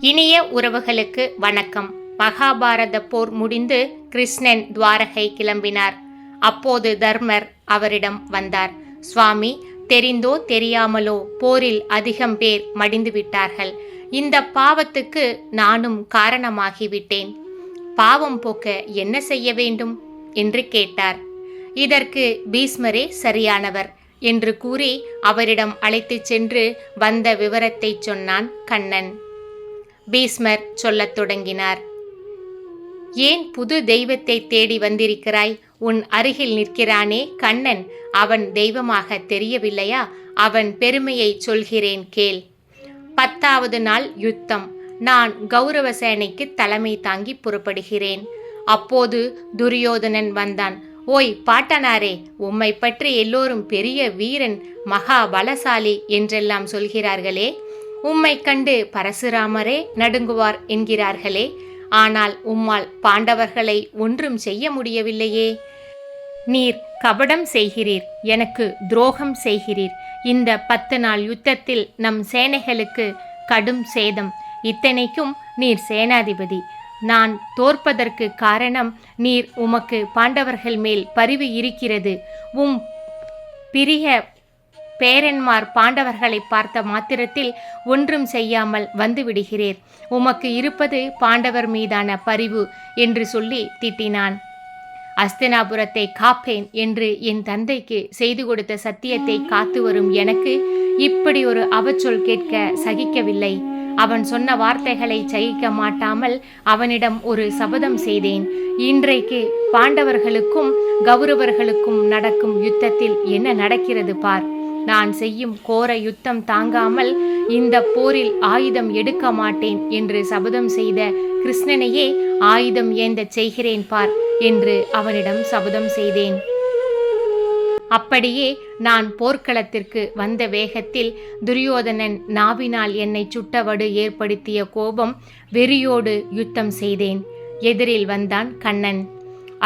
இனிய உறவுகளுக்கு வணக்கம். மகாபாரத போர் முடிந்து கிருஷ்ணன் துவாரகை கிளம்பினார். அப்போது தர்மர் அவரிடம் வந்தார். சுவாமி தெரிந்தோ தெரியாமலோ போரில் அதிகம் பேர் மடிந்து விட்டார்கள். இந்த பாவத்துக்கு நானும் காரணமாகிவிட்டேன். பாவம் போக்க என்ன செய்ய வேண்டும்? என்று கேட்டார். இதற்கு பீஸ்மரே சரியானவர் என்று கூறி அவரிடம் அழைத்துச் சென்று வந்த விவரத்தை சொன்னான் கண்ணன். பீஸ்மர் சொல்லத் தொடங்கினார். ஏன் புது தெய்வத்தை தேடி வந்திருக்கிறாய்? உன் அருகில் நிற்கிறானே கண்ணன். அவன் தெய்வமாக தெரியவில்லையா? அவன் பெருமையை சொல்கிறேன் கேள். பத்தாவது நாள் யுத்தம். நான் கௌரவ சேனைக்கு தலைமை தாங்கி புறப்படுகிறேன். அப்போது துரியோதனன் வந்தான். ஓய் பாட்டனாரே உம்மை பற்றி எல்லோரும் பெரிய வீரன் மகா பலசாலி என்றெல்லாம் சொல்கிறார்களே உம்மை கண்டு பரசுராமரே நடுங்குவார் என்கிறார்களே ஆனால் உம்மால் பாண்டவர்களை ஒன்றும் செய்ய முடியவில்லையே. நீர் கபடம் செய்கிறீர் எனக்கு துரோகம் செய்கிறீர். இந்த பத்து நாள் யுத்தத்தில் நம் சேனைகளுக்கு கடும் சேதம். இத்தனைக்கும் நீர் சேனாதிபதி. நான் தோற்பதற்கு காரணம் நீர் உமக்கு பாண்டவர்கள் மேல் பரிவு இருக்கிறது. உம் பிரிய பேரன்மார் பாண்டவர்களை பார்த்த மாத்திரத்தில் ஒன்றும் செய்யாமல் வந்துவிடுகிறீர். உமக்கு இருப்பது பாண்டவர் மீதான பரிவு என்று சொல்லி திட்டினான். அஸ்தினாபுரத்தை காப்பேன் என்று என் தந்தைக்கு செய்து கொடுத்த சத்தியத்தை காத்து வரும் எனக்கு இப்படி ஒரு அவச்சொல் கேட்க சகிக்கவில்லை. அவன் சொன்ன வார்த்தைகளை சகிக்க மாட்டாமல் அவனிடம் ஒரு சபதம் செய்தேன். இன்றைக்கு பாண்டவர்களுக்கும் கௌரவர்களுக்கும் நடக்கும் யுத்தத்தில் என்ன நடக்கிறது பார்? நான் செய்யும் கோர யுத்தம் தாங்காமல் இந்த போரில் ஆயுதம் எடுக்க மாட்டேன் என்று சபதம் செய்த கிருஷ்ணனையே ஆயுதம் ஏந்தச் செய்கிறேன் பார் என்று அவனிடம் சபதம் செய்தேன். அப்படியே நான் போர்க்களத்திற்கு வந்த வேகத்தில் துரியோதனன் நாவினால் என்னை சுட்டவடு ஏற்படுத்திய கோபம் வெறியோடு யுத்தம் செய்தேன். எதிரில் வந்தான் கண்ணன்.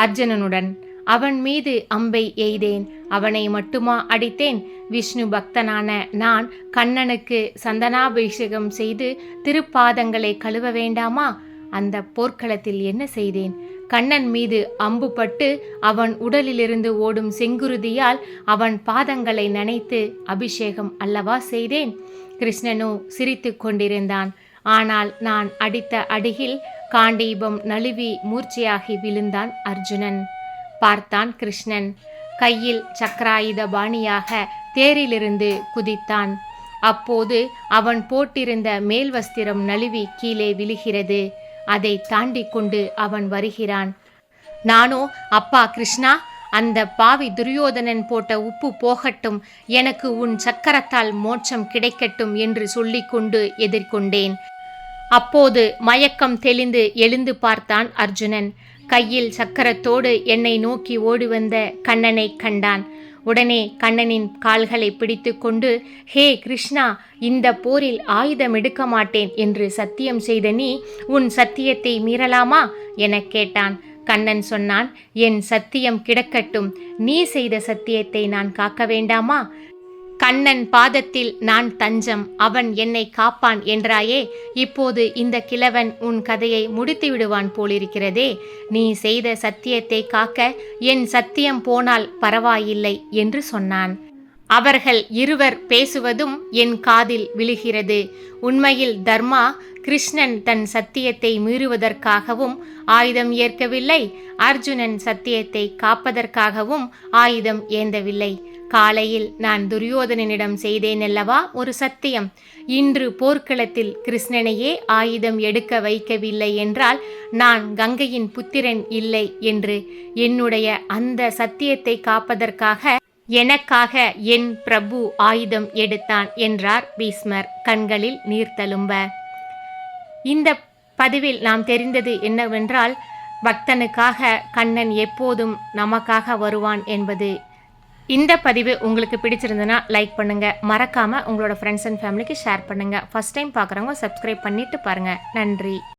அர்ஜுனனுடன் அவன் மீது அம்பை எய்தேன். அவனை மட்டுமா அடித்தேன்? விஷ்ணு பக்தனான நான் கண்ணனுக்கு சந்தனாபிஷேகம் செய்து திருப்பாதங்களை கழுவ வேண்டாமா? அந்த போர்க்களத்தில் என்ன செய்தேன்? கண்ணன் மீது அம்பு பட்டு அவன் உடலிலிருந்து ஓடும் செங்குருதியால் அவன் பாதங்களை நனைத்து அபிஷேகம் அல்லவா செய்தேன்? கிருஷ்ணனோ சிரித்து கொண்டிருந்தான். ஆனால் நான் அடித்த அடியில் காண்டீபம் நழுவி மூர்ச்சையாகி விழுந்தான் அர்ஜுனன். பார்த்தான் கிருஷ்ணன். கையில் சக்கராயுத பாணியாக தேரிலிருந்து குதித்தான். அப்போது அவன் போட்டிருந்த மேல் வஸ்திரம் நழுவி கீழே விழுகிறது. அதை தாண்டி கொண்டு அவன் வருகிறான். நானோ அப்பா கிருஷ்ணா அந்த பாவி துரியோதனன் போட்ட உப்பு போகட்டும். எனக்கு உன் சக்கரத்தால் மோட்சம் கிடைக்கட்டும் என்று சொல்லிக்கொண்டு எதிர்கொண்டேன். அப்போது மயக்கம் தெளிந்து எழுந்து பார்த்தான் அர்ஜுனன். கையில் சக்கரத்தோடு என்னை நோக்கி ஓடி வந்த கண்ணனை கண்டான். உடனே கண்ணனின் கால்களை பிடித்து கொண்டு ஹே கிருஷ்ணா இந்த போரில் ஆயுதம் எடுக்க மாட்டேன் என்று சத்தியம் செய்த நீ உன் சத்தியத்தை மீறலாமா? எனக் கேட்டான். கண்ணன் சொன்னான் என் சத்தியம் கிடக்கட்டும். நீ செய்த சத்தியத்தை நான் காக்க வேண்டாமா? கண்ணன் பாதத்தில் நான் தஞ்சம் அவன் என்னை காப்பான் என்றாயே இப்போது இந்த கிழவன் உன் கதையை முடித்து விடுவான் போலிருக்கிறதே. நீ செய்த சத்தியத்தை காக்க என் சத்தியம் போனால் பரவாயில்லை என்று சொன்னான். அவர்கள் இருவர் பேசுவதும் என் காதில் விழுகிறது. உண்மையில் தர்மா கிருஷ்ணன் தன் சத்தியத்தை மீறுவதற்காகவும் ஆயுதம் ஏற்கவில்லை அர்ஜுனன் சத்தியத்தை காப்பதற்காகவும் ஆயுதம் ஏந்தவில்லை. காலையில் நான் துரியோதனனிடம் செய்தேன் அல்லவா? ஒரு சத்தியம். இன்று போர்க்களத்தில் கிருஷ்ணனையே ஆயுதம் எடுக்க வைக்கவில்லை என்றால் நான் கங்கையின் புத்திரன் இல்லை என்று என்னுடைய அந்த சத்தியத்தை காப்பதற்காக எனக்காக என் பிரபு ஆயுதம் எடுத்தான் என்றார் பீஸ்மர் கண்களில் நீர் தழும்ப. இந்த பதிவில் நாம் தெரிந்தது என்னவென்றால் பக்தனுக்காக கண்ணன் எப்போதும் நமக்காக வருவான் என்பது இந்த பதிவு உங்களுக்கு பிடிச்சிருந்ததுன்னா லைக் பண்ணுங்கள் மறக்காமல் உங்களோட ஃப்ரெண்ட்ஸ் அண்ட் ஃபேமிலிக்கு ஷேர் பண்ணுங்கள் ஃபஸ்ட் டைம் பார்க்குறவங்க சப்ஸ்கிரைப் பண்ணிவிட்டு பாருங்கள் நன்றி.